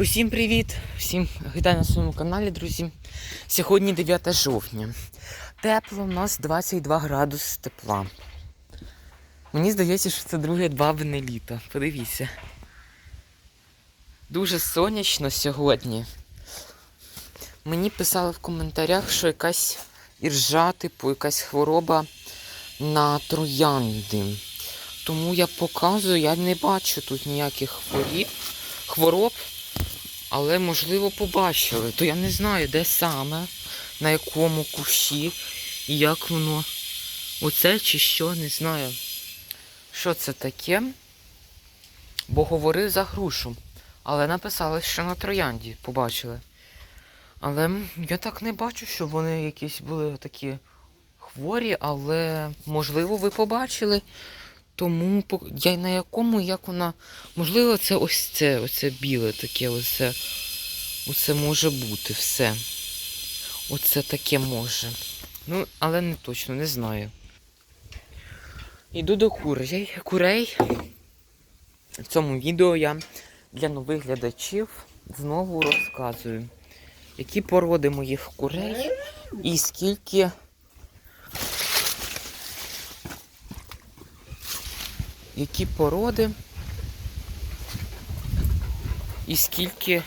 Усім привіт! Всім вітаю на своєму каналі, друзі. Сьогодні 9 жовтня. Тепло, у нас 22 градуси тепла. Мені здається, що це друге бабине літо. Подивіться. Дуже сонячно сьогодні. Мені писали в коментарях, що якась іржа, типу, якась хвороба на троянди. Тому я показую, я не бачу тут ніяких хворіб, хвороб, але можливо побачили. То я не знаю, де саме, на якому кущі, як воно. Оце чи що, не знаю. Що це таке? Бо говорив за грушу. Але написали, що на троянді побачили. Але я так не бачу, що вони якісь були такі хворі, але можливо ви побачили. Тому я на якому, як вона. Можливо, це ось це, оце біле таке, оце, оце може бути все. Оце таке може. Ну, але не точно, не знаю. Йду до курей. курей. В цьому відео я для нових глядачів знову розказую, які породи моїх курей і скільки які породи і скільки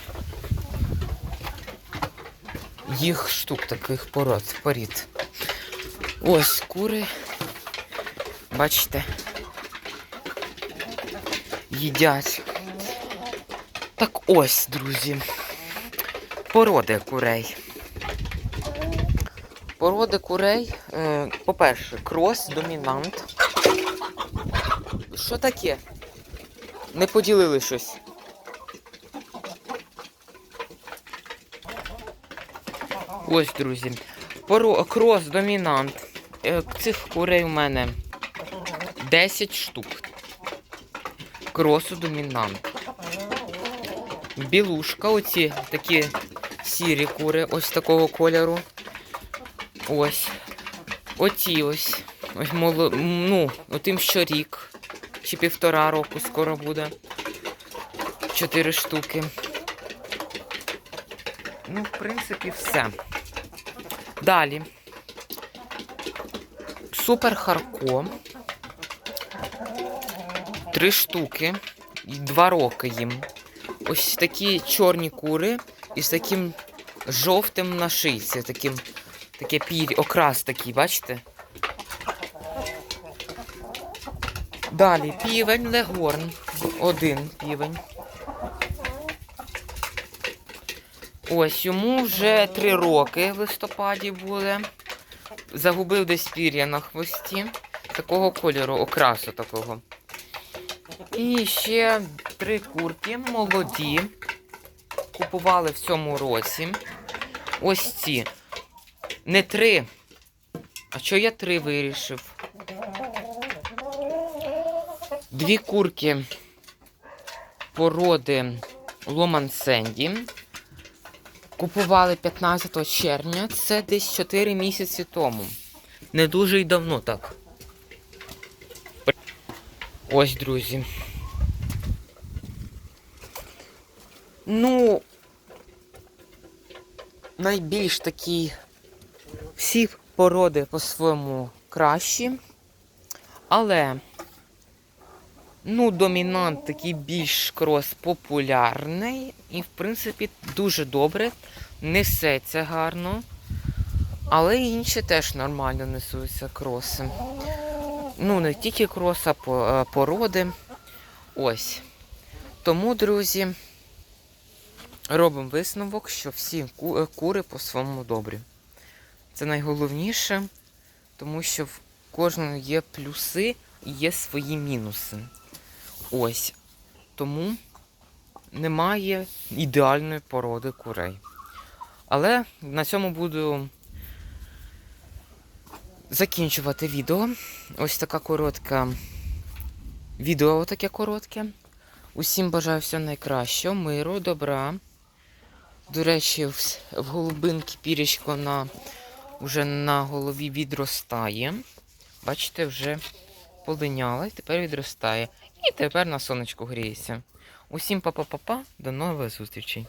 їх штук таких пород, порід. Ось кури, бачите, їдять. Так ось, друзі, породи курей. Породи курей, е, по-перше, крос, домінант. Що таке? Не поділили щось. Ось, друзі. Поро... Крос домінант. Е, Цих курей у мене 10 штук. Кросу домінант. Білушка, оці такі сірі кури, ось такого кольору. Ось. Оці ось. Ось моло... ну, отим що рік. Чи півтора року скоро буде. Чотири штуки. Ну, в принципі, все. Далі. Супер Харко. Три штуки. Два роки їм. Ось такі чорні кури із таким жовтим на. Таким, таке пір, окрас такий, бачите? Далі півень Легорн. Один півень. Ось йому вже три роки в листопаді буде. Загубив десь пір'я на хвості. Такого кольору, окрасу такого. І ще три курки молоді. Купували в цьому році. Ось ці. Не три. А що я три вирішив? Дві курки породи Ломан Сенді. Купували 15 червня. Це десь 4 місяці тому. Не дуже й давно так. Ось, друзі. Ну, найбільш такі всі породи по-своєму кращі. Але, ну, домінант такий більш крос популярний. І, в принципі, дуже добре. Несеться гарно. Але інші теж нормально несуться кроси. Ну, не тільки крос, а е, породи. Ось. Тому, друзі, робимо висновок, що всі е, кури по-своєму добрі. Це найголовніше, тому що в кожного є плюси і є свої мінуси. Ось. Тому немає ідеальної породи курей. Але на цьому буду закінчувати відео. Ось така коротка відео таке коротке. Усім бажаю всього найкращого, миру, добра. До речі, в, голубинки пірічко на, вже на голові відростає. Бачите, вже полиняла і тепер відростає. І тепер на сонечку гріється. Усім па-па-па-па, до нових зустрічей.